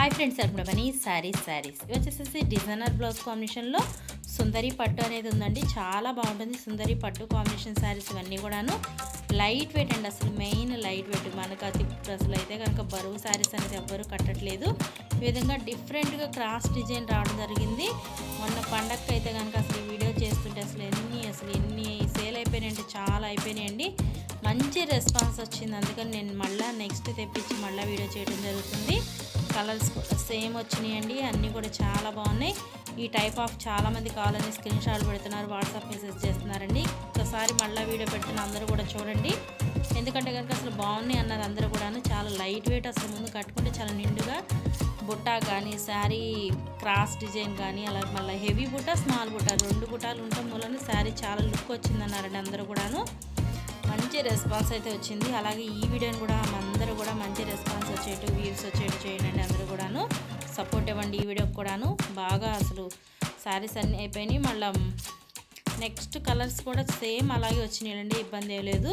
Hi friends sir సరిపడమని శారీస్ శారీస్ ఇవి వచ్చేసేసి డిజైనర్ బ్లౌజ్ కాంబినేషన్లో సుందరి పట్టు అనేది ఉందండి. చాలా బాగుంటుంది సుందరి పట్టు కాంబినేషన్ శారీస్ ఇవన్నీ కూడాను. లైట్ వెయిట్ అండి అసలు మెయిన్ లైట్ వెయిట్ మనకు అతి అసలు అయితే కనుక బరువు శారీస్ అనేది ఎవ్వరూ కట్టట్లేదు. ఈ విధంగా డిఫరెంట్గా క్రాస్ డిజైన్ రావడం జరిగింది. మొన్న పండగకి అయితే కనుక అసలు వీడియో చేస్తుంటే అసలు ఎన్ని అసలు ఎన్ని సేల్ అయిపోయినాయంటే చాలా అయిపోయినాయండి. మంచి రెస్పాన్స్ వచ్చింది. అందుకని నేను మళ్ళీ నెక్స్ట్ తెప్పించి మళ్ళీ వీడియో చేయడం జరుగుతుంది. కలర్స్ కూడా సేమ్ వచ్చినాయండి. అన్నీ కూడా చాలా బాగున్నాయి. ఈ టైప్ ఆఫ్ చాలామంది కావాలని స్క్రీన్ షాట్ పెడుతున్నారు వాట్సాప్ మెసేజ్ చేస్తున్నారండి. ఒకసారి మళ్ళీ వీడియో పెట్టిన అందరూ కూడా చూడండి. ఎందుకంటే కనుక అసలు బాగున్నాయి అన్నారు అందరూ కూడాను. చాలా లైట్ వెయిట్ అసలు ముందు కట్టుకుంటే చాలా నిండుగా బుట్ట కానీ శారీ క్రాస్ డిజైన్ కానీ అలా మళ్ళీ హెవీ బుట్ట స్మాల్ బుట్ట రెండు బుట్టాలు ఉండటం వలన శారీ చాలా లుక్ వచ్చిందన్నారండి అందరూ కూడాను. మంచి రెస్పాన్స్ అయితే వచ్చింది. అలాగే ఈ వీడియోని కూడా అందరూ కూడా మంచి రెస్పాన్స్ వచ్చేట్టు వ్యూస్ వచ్చేట్టు చేయండి. అందరూ కూడాను సపోర్ట్ ఇవ్వండి ఈ వీడియోకి కూడాను. బాగా అసలు శారీస్ అన్నీ అయిపోయినాయి. మళ్ళీ నెక్స్ట్ కలర్స్ కూడా సేమ్ అలాగే వచ్చినాయండి. ఇబ్బంది ఏం లేదు.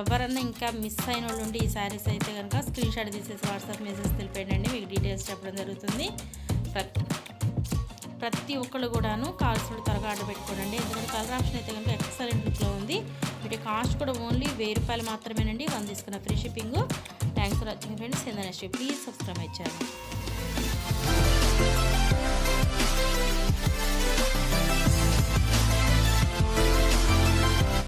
ఎవరన్నా ఇంకా మిస్ అయిన వాళ్ళు ఉండి ఈ శారీస్ అయితే కనుక స్క్రీన్ షాట్ తీసేసి వాట్సాప్ మెసేజ్ తెలిపేయండి మీకు డీటెయిల్స్ చెప్పడం జరుగుతుంది. ప్రతి ప్రతి ఒక్కళ్ళు కూడాను కావాల్సిన త్వరగా ఆర్డర్ పెట్టుకోండి ఎందుకంటే కలర్ ఆప్షన్ అయితే కనుక ఎక్సలెంట్ లుక్లో ఉంది. వీటి కాస్ట్ కూడా ఓన్లీ వెయ్యి రూపాయలు మాత్రమేనండి. వన్ తీసుకున్న free shipping. Thanks for watching friends. ఏందనే please subscribe ఇచ్చారు